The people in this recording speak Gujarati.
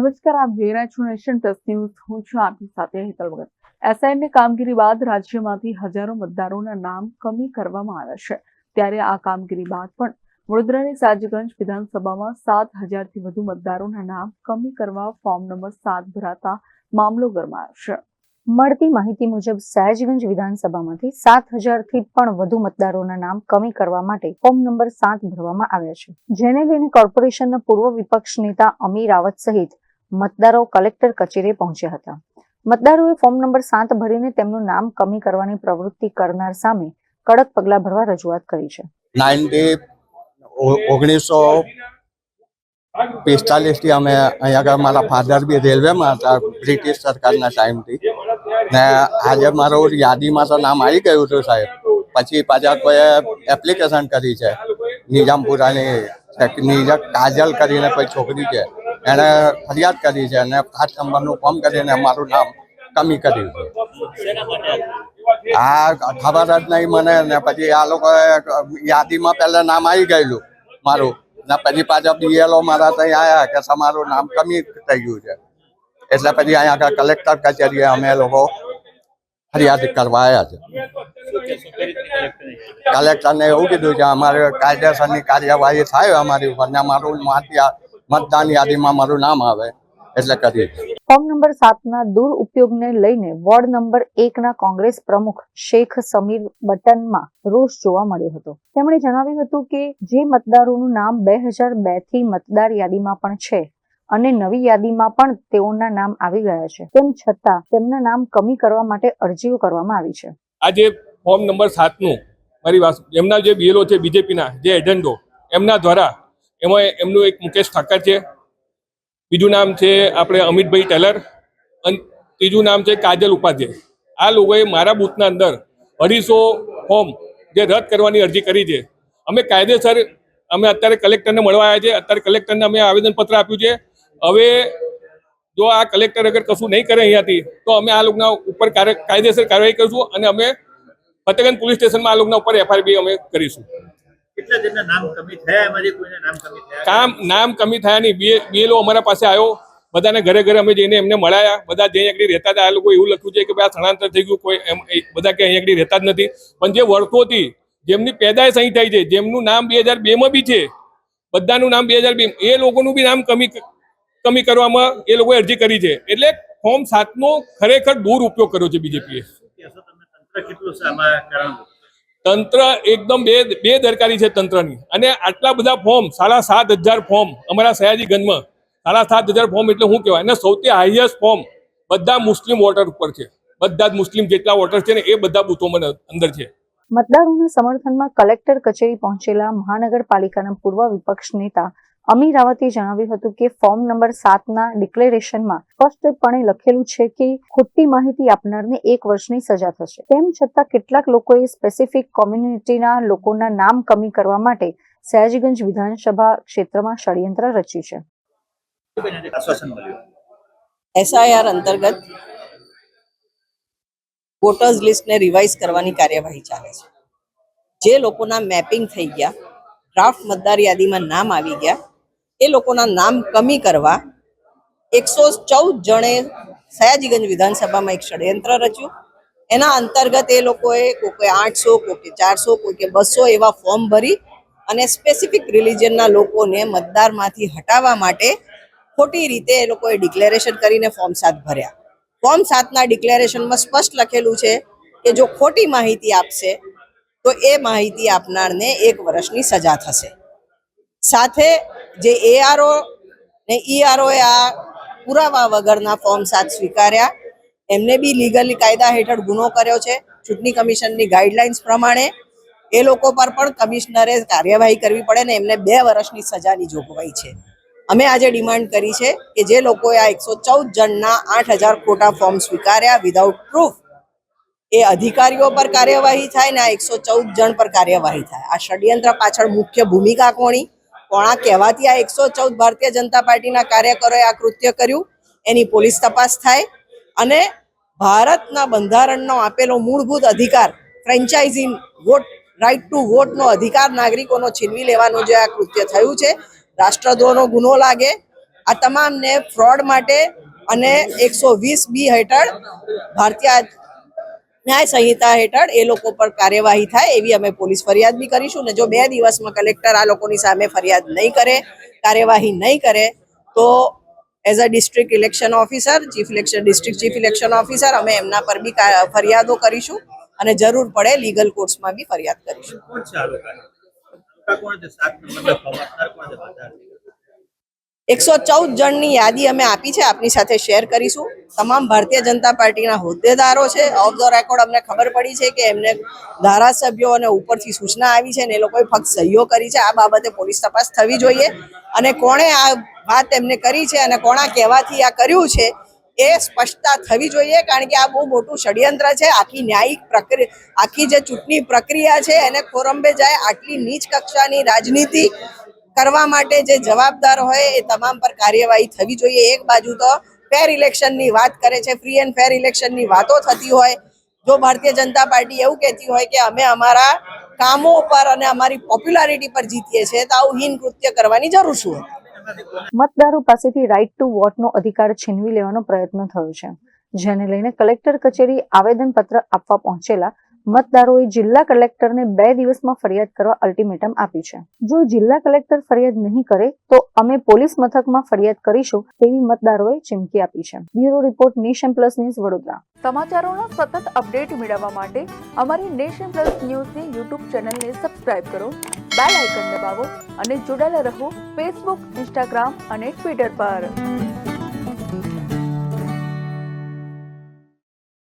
નમસ્કાર, આપ જોઈ રહ્યા છો નેશન પ્લસ ન્યૂઝ. હું છું આપની સાથે હેતલ ભગત. એસઆઈની કામગીરી બાદ રાજ્યમાંથી હજારો મતદારોના નામ કમી કરવામાં આવ્યા છે. ત્યારે આ કામગીરી બાદ પણ વડોદરાની સાજગંજ વિધાનસભામાં સાત હજારથી વધુ મતદારોના નામ કમી કરવા ફોર્મ નંબર સાત ભરાતા મામલો ગરમાયો છે. મળતી માહિતી મુજબ સહેજગંજ વિધાનસભામાંથી સાત હજારથી પણ વધુ મતદારોના નામ કમી કરવા માટે ફોર્મ નંબર સાત ભરવામાં આવ્યા છે. જેને લઈને કોર્પોરેશનના પૂર્વ વિપક્ષ નેતા અમી રાવત સહિત મતદારો કલેક્ટર કચેરીએ પહોંચ્યા હતા. મતદારોએ ફોર્મ નંબર સાત ભરીને તેમનું નામ કમી કરવાની પ્રવૃત્તિ કરનાર સામે કડક પગલાં ભરવા રજૂઆત કરી છે. નાઇન્ટી ઓગણીસો પિસ્તાલીસથી અમે અહીંયા આગળ મારા ફાધર બી રેલવેમાં હતા બ્રિટિશ સરકારના ટાઈમથી ને આજે મારું યાદીમાં તો નામ આવી ગયું હતું સાહેબ. પછી પાછા કોઈ એપ્લિકેશન કરી છે, નિઝામપુરાની નિજા કાજલ કરીને કોઈ છોકરી છે. એણે ફરિયાદ કરી છે અને પાંચ નંબરનું ફોર્મ કરીને મારું નામ કમી કર્યું છે. આ ખબર જ નહીં મને ને પછી આ લોકો યાદીમાં પહેલાં નામ આવી ગયેલું મારું. ને પછી પાછા બીએલઓ મારા ત્યાં આવ્યા કે તમારું નામ કમી થઈ ગયું છે. એટલે પછી અહીંયા આગળ કલેક્ટર કચેરીએ અમે લોકો ફરિયાદ કરવા આવ્યા છે. કલેક્ટરને એવું કીધું છે અમારે કાયદેસરની કાર્યવાહી થાય અમારી ઉપર ને મારું મત- મતદાન યાદીમાં મારું નામ આવે એટલે કરી. ફોર્મ નંબર સાતના દુરુપયોગને લઈને વોર્ડ નંબર એકના કોંગ્રેસ પ્રમુખ શેખ સમીર બટનમાં રોષ જોવા મળ્યો હતો. તેમણે જણાવ્યું હતું કે જે મતદારોનું નામ બે હજાર બેથી મતદાર યાદીમાં પણ છે અને નવી યાદીમાં પણ તેઓના નામ આવી ગયા છે. તેમ છતાં તેમના નામ કમી કરવા માટે અરજીઓ કરવામાં આવી છે. આજે ફોર્મ નંબર સાતનું મારી વાત એમના જે બીએલઓ છે બીજેપીના જે એજન્ડો એમના દ્વારા એમાં એમનું એક મુકેશ ઠાકર છે. બીજું નામ છે આપણે અમિતભાઈ ટેલર અને ત્રીજું નામ છે કાજલ ઉપાધ્યાય. આ લોકોએ મારા બૂથના અંદર અઢીસો ફોર્મ જે રદ કરવાની અરજી કરી છે. અમે કાયદેસર અમે અત્યારે કલેક્ટરને મળવા આવ્યા છે અત્યારે કલેક્ટરને અમે આવેદનપત્ર આપ્યું છે. હવે જો આ કલેક્ટર અગર કશું નહીં કરે અહીંયાથી, તો અમે આ લોકોના ઉપર કાયદેસર કાર્યવાહી કરીશું અને અમે ફતેગંજ પોલીસ સ્ટેશનમાં આ લોકોના ઉપર એફઆઈઆર અમે કરીશું. કમી થયા નામ કમી થયા? થયા નહીં. બીએલઓ અમારા પાસે આવ્યો બધાને ઘરે ઘરે અમે જઈને એમને મળ્યા. બધા જે આગળ રહેતા હતા આ લોકો એવું લખ્યું છે કે ભાઈ આ સ્થળાંતર થઈ ગયું કોઈ એમ બધા કે અહીં આગળ રહેતા જ નથી. પણ જે વર્ષોથી જેમની પેદાશ અહીં થઈ છે જેમનું નામ બે હજાર બેમાં બી છે બધાનું નામ બે હજાર બે એ લોકોનું બી નામ કમી કમી કરવામાં એ લોકોએ અરજી કરી છે. એટલે ફોર્મ સાતનો ખરેખર દૂર ઉપયોગ કર્યો છે બીજેપીએ કેટલું તંત્ર એકદમ બે બેદરકારી છે તંત્રની. અને આટલા બધા ફોર્મ સાડા સાત હજાર ફોર્મ અમારા સયાજીગંજમાં. સાડા સાત હજાર ફોર્મ એટલે શું કહેવાય? અને સૌથી હાઈએસ્ટ ફોર્મ બધા મુસ્લિમ વોટર ઉપર છે. બધા જ મુસ્લિમ જેટલા વોટર છે ને એ બધા બૂથોમાં અંદર છે. મતદારોના સમર્થનમાં કલેક્ટર કચેરી પહોંચેલા મહાનગરપાલિકાના પૂર્વ વિપક્ષ નેતા અમી રાવતે જણાવ્યું હતું કે ફોર્મ નંબર સાતના ડિક્લેરેશનમાં સ્પષ્ટપણે લખેલું છે કે ખોટી માહિતી આપનારને એક વર્ષની સજા થશે. તેમ છતાં કેટલાક લોકોએ સ્પેસિફિક કોમ્યુનિટીના લોકોના નામ કમી કરવા માટે સયાજીગંજ વિધાનસભા ક્ષેત્રમાં ષડયંત્ર રચ્યું છે. એસઆઈઆર અંતર્ગત વોટર્સ લિસ્ટને રિવાઇઝ કરવાની કાર્યવાહી ચાલે છે. જે લોકોના મેપિંગ થઈ ગયા ડ્રાફ્ટ મતદાર યાદીમાં નામ આવી ગયા એ લોકોના નામ કમી કરવા એકસો ચૌદ જણે સયાજીગંજ વિધાનસભામાં એક ષડયંત્ર રચ્યું. એના અંતર્ગત એ લોકોએ કોકે આઠસો, કોકે ચારસો, કોકે બસો એવા ફોર્મ ભરી અને સ્પેસિફિક રિલિજનના લોકોને મતદારમાંથી હટાવવા માટે ખોટી રીતે એ લોકોએ ડિક્લેરેશન કરીને ફોર્મ સાત ભર્યા. ફોર્મ સાતના ડિક્લેરેશનમાં સ્પષ્ટ લખેલું છે કે જો ખોટી માહિતી આપશે, તો એ માહિતી આપનારને એક વર્ષની સજા થશે. સાથે જે એઆરઓ ને ઈઆરઓએ આ પુરાવા વગરના ફોર્મ સાત સ્વીકાર્યા. એમને બી લીગલી કાયદા હેઠળ ગુનો કર્યો છે. ચૂંટણી કમિશનની ગાઈડલાઇન્સ પ્રમાણે એ લોકો પર પણ કમિશનરે કાર્યવાહી કરવી પડે ને એમને બે વર્ષની સજાની જોગવાઈ છે. અમે આજે ડિમાન્ડ કરી છે કે જે લોકોએ આ એકસો ચૌદ જણના આઠ હજાર ખોટા ફોર્મ સ્વીકાર્યા વિધાઉટ પ્રૂફ એ અધિકારીઓ પર કાર્યવાહી થાય ને આ એકસો ચૌદ જણ પર કાર્યવાહી થાય. આ ષડયંત્ર પાછળ મુખ્ય ભૂમિકા કોણી? કોણા કહેવાથી આ એકસો ચૌદ ભારતીય જનતા પાર્ટીના કાર્યકરોએ આ કૃત્ય કર્યું, એની પોલીસ તપાસ થાય અને ભારતના બંધારણનો આપેલો મૂળભૂત અધિકાર ફ્રેન્ચાઇઝી વોટ રાઇટ ટુ વોટનો અધિકાર નાગરિકોનો છીનવી લેવાનું જે આ કૃત્ય થયું છે, રાષ્ટ્રદ્રોહનો ગુનો લાગે, આ તમામને ફ્રોડ માટે અને એકસો વીસ બી હેઠળ ભારતીય ન્યાય સંહિતા હેઠળ એ લોકો પર કાર્યવાહી થાય એવી અમે પોલીસ ફરિયાદ બી કરીશું. ને જો બે દિવસમાં કલેક્ટર આ લોકોની સામે ફરિયાદ નહીં કરે, કાર્યવાહી નહીં કરે, તો as a district election officer, chief election, district chief election officer અમે એમના પર બી ફરિયાદો કરીશું અને જરૂર પડે લીગલ કોર્ટમાં બી ફરિયાદ કરીશું. એકસો ચૌદ જણની યાદી અમે આપી છે, આપની સાથે શેર કરીશું. તમામ ભારતીય જનતા પાર્ટીના હોદ્દેદારો છે. ઓફ ધ રેકોર્ડ અમને ખબર પડી છે કે એમને ધારાસભ્યો અને ઉપરથી સૂચના આવી છે ને એ લોકોએ ફક્ત સહીઓ કરી છે. આ બાબતે પોલીસ તપાસ થવી જોઈએ. અને કોણે આ વાત એમને કરી છે અને કોણા કહેવાથી આ કર્યું છે એ સ્પષ્ટતા થવી જોઈએ, કારણ કે આ બહુ મોટું ષડયંત્ર છે. આખી ન્યાયિક પ્રક્રિયા આખી જે ચૂંટણી પ્રક્રિયા છે, એને ખોરંબે જાય આટલી નીચ કક્ષાની રાજનીતિ કરવા માટે જે જવાબદાર હોય એ તમામ પર કાર્યવાહી થવી જોઈએ. એક બાજુ તો ફેર ઇલેક્શનની વાત કરે છે ફ્રી એન્ડ ફેર ઇલેક્શનની વાતો થતી હોય. જો ભારતીય જનતા પાર્ટી એવું કહેતી હોય કે અમે અમારા કામો પર અને અમારી પોપ્યુલારિટી પર જીતીએ છીએ, તો આવું હીન કૃત્ય કરવાની જરૂર શું મતદારો પાસેથી રાઇટ ટુ વોટનો અધિકાર છીનવી લેવાનો પ્રયત્ન થયો છે. જેને લઈને કલેક્ટર કચેરી આવેદનપત્ર આપવા પહોંચેલા મતદારોએ જિલ્લા કલેક્ટરને બે દિવસમાં ફરિયાદ કરવા અલ્ટિમેટમ આપ્યું છે. જો જિલ્લા કલેક્ટર ફરિયાદ નહીં કરે, તો અમે પોલીસ મથકમાં ફરિયાદ કરીશું તેવી મતદારોએ ચીમકી આપી છે. Bureau report nation plus news Vadodara. સમાચારોનો સતત અપડેટ મેળવવા માટે અમારી નેશન પ્લસ ન્યૂઝની યુટ્યુબ ચેનલને સબસ્ક્રાઇબ કરો, બેલ આઇકન દબાવો અને જોડાયેલા રહો ફેસબુક, ઇન્સ્ટાગ્રામ અને ટ્વિટર પર.